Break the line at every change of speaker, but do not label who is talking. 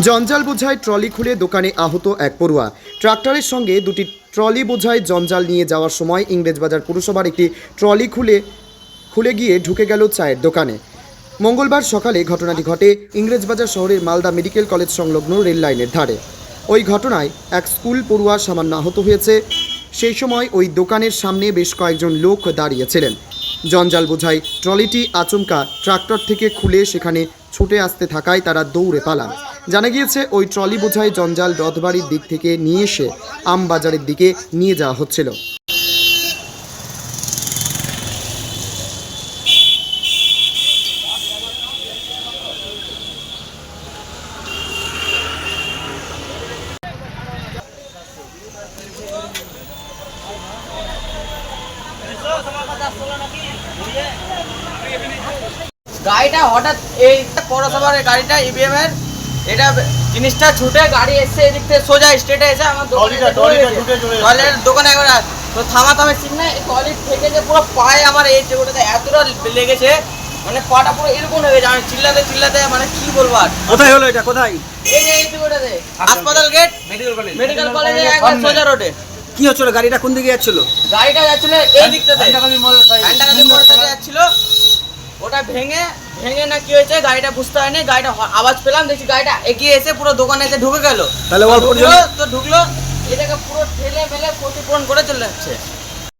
জঞ্জাল বোঝায় ট্রলি খুলে দোকানে আহত এক পড়ুয়া। ট্রাক্টরের সঙ্গে দুটি ট্রলি বোঝায় জঞ্জাল নিয়ে যাওয়ার সময় ইংরেজবাজার পুরসভার একটি ট্রলি খুলে খুলে গিয়ে ঢুকে গেল চায়ের দোকানে। মঙ্গলবার সকালে ঘটনাটি ঘটে ইংরেজবাজার শহরের মালদা মেডিকেল কলেজ সংলগ্ন রেল লাইনের ধারে। ওই ঘটনায় এক স্কুল পড়ুয়া সামান্য আহত হয়েছে। সেই সময় ওই দোকানের সামনে বেশ কয়েকজন লোক দাঁড়িয়েছিলেন জঞ্জাল বোঝাই ট্রলিটি আচমকা ট্রাক্টর থেকে খুলে সেখানে ছুটে আসতে থাকায় তারা দৌড়ে পালান। জানা গিয়েছে, ওই ট্রলি বোঝাই জঞ্জাল রথবাড়ির দিক থেকে নিয়ে এসে আমবাজারের দিকে নিয়ে যাওয়া হচ্ছিল।
গাড়িটা হঠাৎ এই পৌরসভার গাড়িটা ইভিএম এর এটা জিনিসটা ছুটে গাড়ি এসছে এদিক থেকে সোজা স্ট্রেটে এসে আমার দোকানে
ট্রলিটা- ট্রলিটা ছুটে চলে যাচ্ছে।
টয়লেট দোকানে একবার তো থামা থামে ঠিক না টয়লেট থেকে যে পুরো পায়ে আমার এই জায়গাটাতে এতটা লেগেছে মানে পাটা পুরো এরকম হয়ে গেছে আমি চিল্লাতে চিল্লাতে মানে কি বলব আর।
কোথায় হলো এটা কোথায়?
এই যে এই জায়গাটাতে হাসপাতাল গেট
মেডিকেল কলেজ
মেডিকেল কলেজে একবার সোজা রোডে
কি হচ্ছিল? গাড়িটা কোন দিকে যাচ্ছিল?
গাড়িটা যাচ্ছিল এই দিকটাতে। ঘান্টাকান্দি মোড় থেকে যাচ্ছিল। ওটা ভেঙে ভেঙে না কি হয়েছে গাড়িটা বুঝতে হয়নি গাড়িটা আওয়াজ পেলাম দেখছি গাড়িটা এগিয়ে এসে পুরো দোকানে এসে ঢুকে গেল।
তাহলে
তো ঢুকলো। এটাকে পুরো ঠেলে মেলে ক্ষতিপূরণ করে চলে যাচ্ছে।